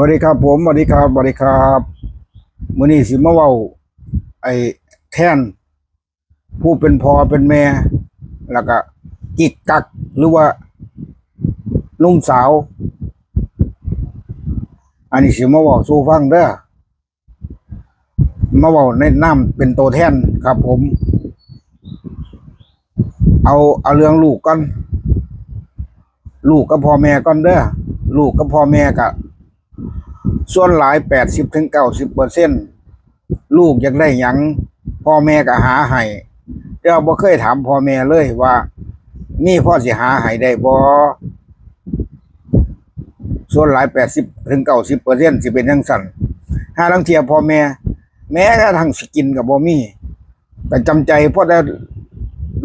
วัสดีครับผมสวัสดีครับสวัสดีครับมื้อนี้สิมาเว้า ไอ้แท่นผู้เป็นพ่อเป็นแม่ แล้วก็กิกกักหรือว่าลุงสาว อันนี้สิมาเว้าสู่ฟังเด้อมาเว้าในน้ำเป็นตัวแท่นครับผม เอาเอาเรื่องลูกก่อน ลูกกับพ่อแม่ก่อนเด้อลูกกับพ่อแม่ก็ ส่วนหลายแปดสิบถึงเก้าสิบเปอร์เซ็นลูกอยากได้หยังพ่อแม่ก็หาให้แต่เราบ่เคยถามพ่อแม่เลยว่านี่พ่อสิหาให้ได้บ่ส่วนหลายแปดสิบถึงเก้าสิบเปอร์เซ็นสิเป็นจังสั่นห้าลังเทียพ่อแม่ แม้กระทั่งสกินกับบ่มีก็จำใจเพราะได้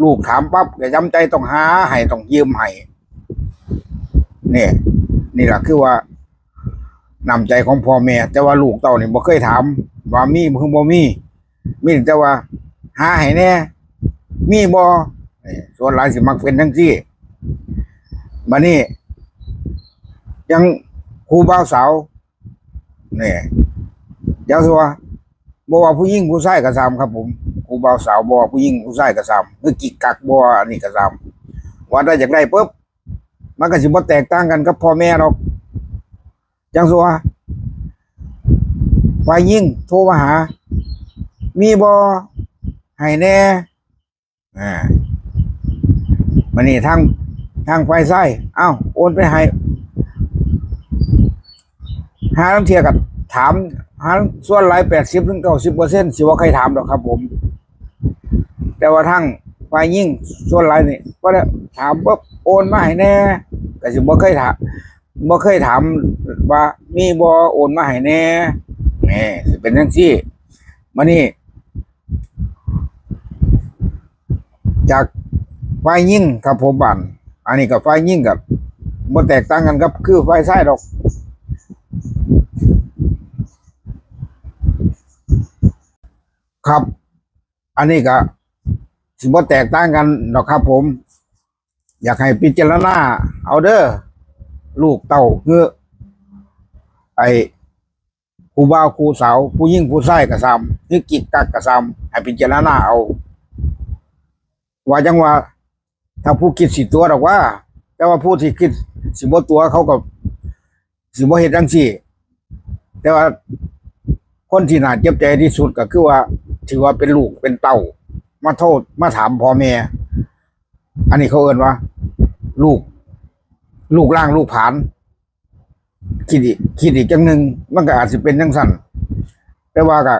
ลูกถามปั๊บก็จำใจต้องหาให้ต้องยืมให้เนี่ยนี่แหละคือว่า นำใจของพ่อแม่ แต่ว่าลูกเต่านี่บ่เคยถามว่ามีคือบ่มีมีแต่ว่า หาให้แน่มีบ่ส่วนหลายสิมักเป็นทั้งซี่บัดนี้ ยังครูบ่าวสาวนี่เดี๋ยวสิว่าบ่ว่าผู้หญิงผู้ชายก็ซ้ำครับ ผมครูบ่าวสาวบ่ว่าผู้หญิงผู้ชายก็ซ้ำคือกิกกักบ่อันนี้ก็ซ้ำว่าได้อยากได้ปุ๊บมันก็สิบ่แตกต่างกันกับพ่อแม่หรอก จังสัวฝ่ายยิ่งโทรมาหา มีบอให้แน่อ่ามันนี่ทางทางไฟไส้เอ้าโอนไปให้หาลังเทียกับถามหาส่วนหลายแปดสิบถึงเก้าสิบเปอร์เซ็นต์สิว่าใครถามหรอกครับผม แต่ว่าทั้งฝ่ายยิ่งส่วนหลายนี่ก็ได้ถามปุ๊บโอนมาให้แน่แต่สิบ่เคยถาม บ่เคยถามว่ามีบ่โอนมาให้แน่แหน่สิเป็นจังซี่มานี่จากไฟยิ่งครับผมบันอันนี้กับไฟยิ่งกับบ่แตกต่างกันครับ คือไฟซ้ายดอก ครับ อันนี้ก็สิบ่แตกต่างกันดอกครับผม อยากให้พิจารณาเอาเด้อ ลูกเต่าคือไอ้ครูบ่าวครูสาวผู้ยิ่งผู้ชายกระซำคือกิกกักกระซำให้พิจารณาเอา ว่าจังว่า ถ้าผู้คิดสิตัวดอกว่า แต่ว่าผู้ที่คิดสิบ่ตัวเขาก็สิบ่เฮ็ดจังซี่ แต่ว่าคนที่น่าเจ็บใจที่สุดก็คือว่า ถือว่าเป็นลูกเป็นเต่ามาโทษมาถามพ่อแม่ อันนี้เขาเอ่นว่า ลูก ลูกล่างลูกผานคิดอีกคิดอีกจังหนึ่งมันก็อาจจะเป็นจังสั่นแต่ว่าก็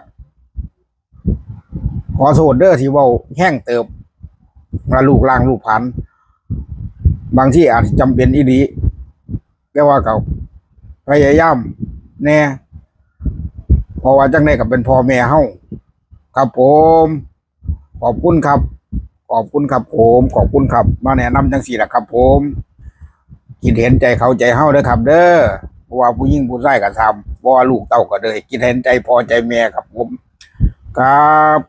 ขอโทษเด้อที่เว้าแห้งเติบมาลูกล่างลูกผานบางที่อาจจะจำเป็นอีดีแต่ว่าก็พยายามแน่เพราะว่าจังไดก็เป็นพ่อแม่เฮาครับผม ขอบคุณครับ ขอบคุณครับผม ขอบคุณครับ มาแนะนำจังสี่แหละครับผม คิดเห็นใจเขาใจเฮาเด้อครับ เด้อเพราะว่าผู้หญิงผู้ชายก็ทำเพราะว่าลูกเต้าก็เลยคิดเห็นใจพอใจแม่ครับผม ครับ